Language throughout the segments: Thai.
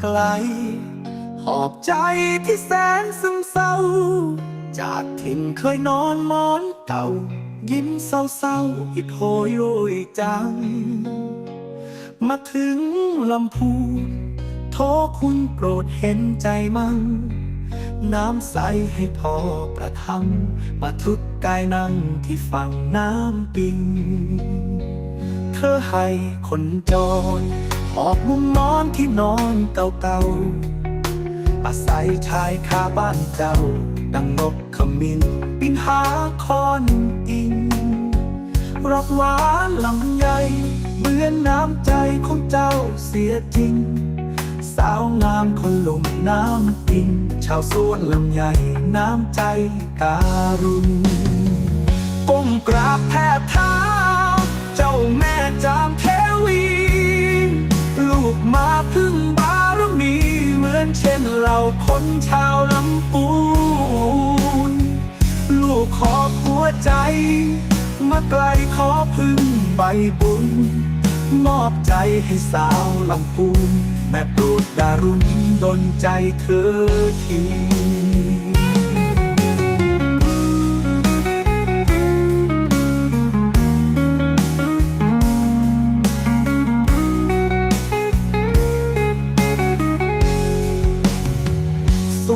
ไกล หอบใจที่แสนซึมเศร้า จากถิ่นเคยนอนมอนเก่า ยิ้มเศร้าๆอิดโหยโรยจัง มาถึงลำพูนโทคุณโปรดเห็นใจมั่ง น้ำใสให้พอประทัง มาทุกกายนั่งที่ฝั่งน้ำปิง เธอให้คนจร หอบมุมนอนที่นอนเก่าๆอาศัยชายคาบ้านเจ้า ดังนกขมิ้นบินหาคอนอิงรักหวานลำใหญ่เหมือนน้ำใจของเจ้าเสียจริง สาวงามคนลุ่มน้ำปิงชาวสวนลำใหญ่น้ำใจการุณ คนชาวลำปูน ลูกขอหัวใจ มาไกลขอพึ่งใบบุญ มอบใจให้สาวลำปูน แม่โปรดการุณดลใจเธอที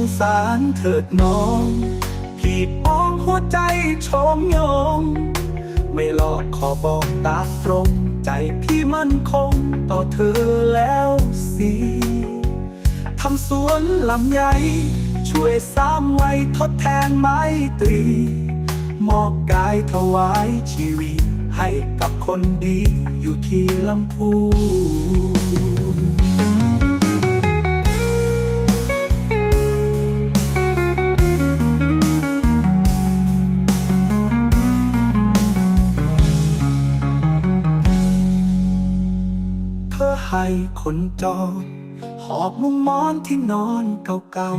สงสารเถิดน้องพี่ป้องหัวใจชมยง ไม่หลอกขอบอกตาตรงใจพี่มั่นคงต่อเธอแล้วสิทำสวนลำไยช่วยสร้างไว้ทดแทนไม้ตรี มอบกายถวายชีวิตให้กับคนดีอยู่ที่ลำพูน เธอให้คนจรหอบมุมมอนที่นอนเก่า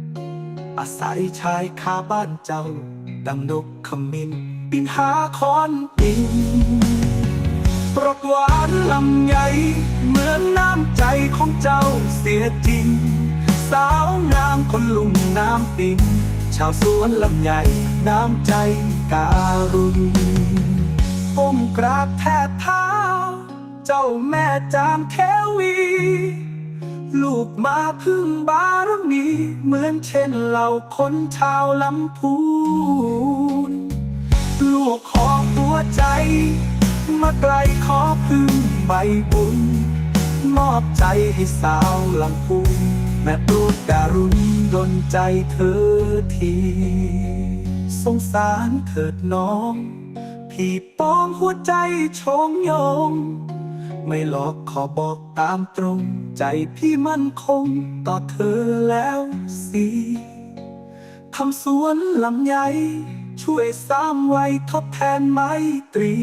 ๆ อาศัยชายคาบ้านเจ้าดังนกขมิ้นบินหาคอนปิงปรกหวานลำใหญ่เหมือนน้ำใจของเจ้าเสียจริง สาวงามคนลุ่มน้ำปิงชาวสวนลำใหญ่น้ำใจการุณก้มกราบแทบเท้า เจ้าแม่จามเทวี ลูกมาพึ่งบารมีเหมือนเช่นเราคนชาวลำพูน ลูกขอหัวใจ มาไกลขอพึ่งใบบุญ มอบใจให้สาวลำพูนแม่ปลูกการุณดลใจเธอทีสงสารเถิดน้อง พี่ป้องหัวใจชงยง ไม่หลอกขอบอกตามตรง ใจพี่มั่นคงต่อเธอแล้วสิทำสวนลำไยช่วยสร้างไว้ทดแทนไม้ตรี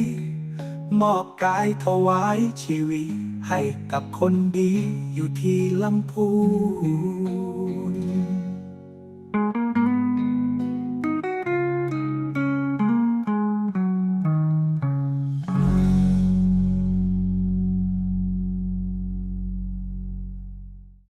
มอบกายถวายชีวิต ให้กับคนดีอยู่ที่ลำพูน